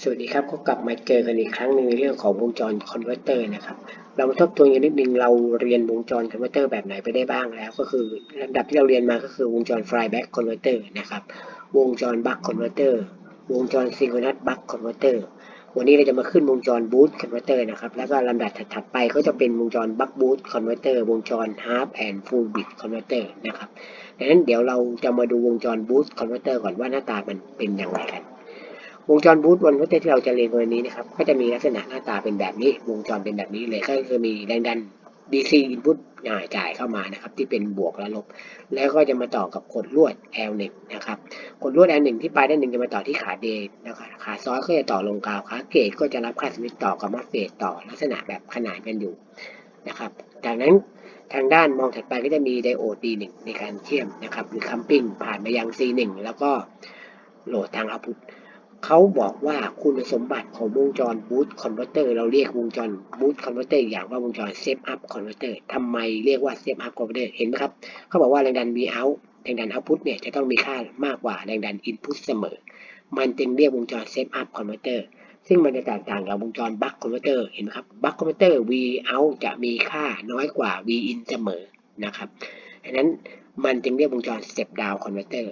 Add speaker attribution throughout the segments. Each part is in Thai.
Speaker 1: สวัสดีครับก็กลับมาเจอกันอีกครั้งหนึ่งในเรื่องของวงจรคอนเวอร์เตอร์นะครับ เรามาทบทวนกันนิดนึงเราเรียนวงจรคอนเวอร์เตอร์แบบไหนไปได้บ้างแล้ว ก็คือลำดับที่เราเรียนมาก็คือวงจร flyback converter นะครับ วงจร buck converter วงจร synchronous buck converter วันนี้เราจะมาขึ้นวงจร boost converter นะครับ แล้วก็ลำดับถัดไปก็จะเป็นวงจร buck boost converter วงจร half and full bit converter นะครับดังนั้นเดี๋ยวเราจะมาดูวงจร boost converter ก่อนว่าหน้าตามันเป็นอย่างไรกัน วงจรบูตวันวัตที่เราจะเรียนวันนี้นะครับ ก็จะมีลักษณะหน้าตาเป็นแบบนี้ วงจรเป็นแบบนี้เลย ก็คือมีแรงดัน DC input จ่ายเข้ามานะครับ ที่เป็นบวกและลบ แล้วก็จะมาต่อกับขดลวด L1 นะครับขดลวด L1 ที่ปลายด้านหนึ่งจะมาต่อที่ขาเดนะครับขาซ้อยก็จะต่อลงกาวขาเกตก็จะรับค่าสวิตต่อกับมัฟเฟตต่อลักษณะแบบขนานกันอยู่นะครับจากนั้นทางด้านมองถัดไปก็จะมีไดโอด D1 ในการเชื่อมนะครับหรือคัมปิ้งผ่านมายัง C1 แล้วก็โหลดทางเอาพุต เขาบอกว่าคุณสมบัติของวงจร Boost Converter เราเรียกวงจร Boost Converter อีกอย่างว่าวงจร Step Up Converter ทำไมเรียกว่า Step Up Converter เห็นไหมครับ เขาบอกว่าแรงดัน V out แรงดัน output เนี่ยจะต้องมีค่ามากกว่าแรงดัน input เสมอ มันจึงเรียกวงจร Step Up Converter ซึ่งมันจะแตกต่างกับวงจร Buck Converter เห็นไหมครับ Buck Converter V out จะมีค่าน้อยกว่า V in เสมอนะครับดังนั้นมันจึงเรียกวงจร Step Down Converter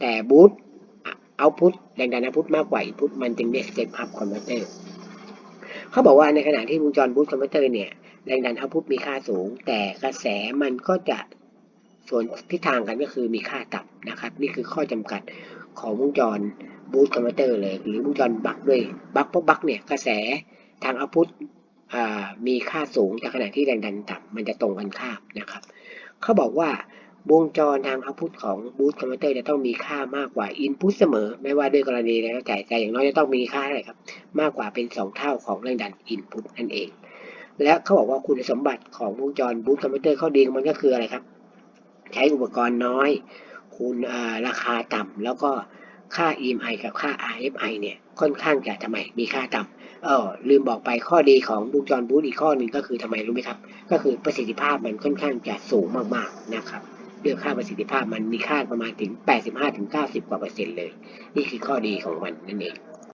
Speaker 1: แต่ Boost เอาพุทแรงดันเอาพุทมากกว่าอินพุตมันจึงเรียก step up converter เขาบอกว่าในขณะที่วงจรบูตคอนเวอร์เตอร์เนี่ยแรงดันเอาพุทมีค่าสูง แต่กระแสมันก็จะส่วนทิศทางกันก็คือมีค่าต่ำนะครับ นี่คือข้อจำกัดของวงจรบูตคอนเวเตอร์เลย หรือวงจรบักด้วยบักเพราะบักเนี่ยกระแสทางเอาพุทมีค่าสูงแต่ขณะที่แรงดันต่ำมันจะตรงกันข้ามนะครับ เขาบอกว่า วงจรทางเอาพุทของบูตคอมพิวเตอร์จะต้องมีค่ามากกว่าอินพุตเสมอ ไม่ว่าด้วยกรณีใดก็แต่แต่อย่างน้อยจะต้องมีค่าอะไรครับ มากกว่าเป็น 2 เท่าของแรงดันอินพุตนั่นเอง และเขาบอกว่าคุณสมบัติของวงจรบูตคอมพิวเตอร์ข้อดีของมันก็คืออะไรครับ ใช้อุปกรณ์น้อย คุณราคาต่ำแล้วก็ค่า EMI กับค่า RFI เนี่ยค่อนข้างจะทำไมมีค่าต่ำเออลืมบอกไปข้อดีของวงจรบูตอีกข้อหนึ่งก็คือทำไมรู้ไหมครับ ก็คือประสิทธิภาพมันค่อนข้างจะสูงมากๆนะครับ เรื่องค่าประสิทธิภาพมันมีค่าประมาณถึง 85-90 กว่าเปอร์เซ็นต์เลย นี่คือข้อดีของมันนั่นเอง